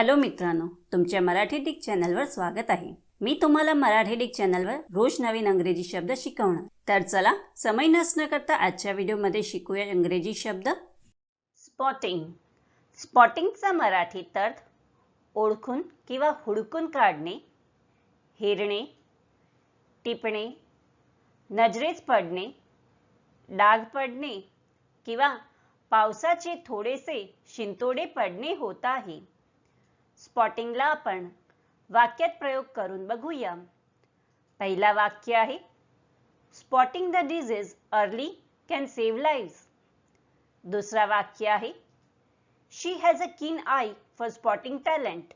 Hello मित्रांनो तुमच्या Marathi Dick चॅनलवर स्वागत आहे. मी तुम्हाला मराठी डिक चॅनलवर रोज नवीन इंग्रजी शब्द शिकवणार. तर चला समय नसणं करता आजच्या व्हिडिओमध्ये शिकूया इंग्रजी शब्द. स्पॉटिंग स्पॉटिंगचा मराठीत अर्थ ओळखून किंवा हुडकून काढणे हेरणे टिपणे नजरेच पडणे डाग पडणे किंवा पावसाचे थोडेसे शिंतोडे पडणे होत आहे. स्पॉटिंगला आपण वाक्यात प्रयोग करून बघूया. पहिला वाक्य आहे spotting the disease early can save lives दुसरा वाक्य आहे शी हॅज अ कीन आय फॉर स्पॉटिंग टॅलेंट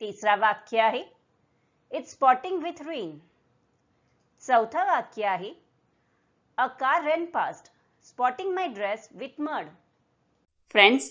तिसरा वाक्य आहे इट्स स्पॉटिंग विथ रेन चौथा वाक्य आहे a car ran past spotting my dress with mud friends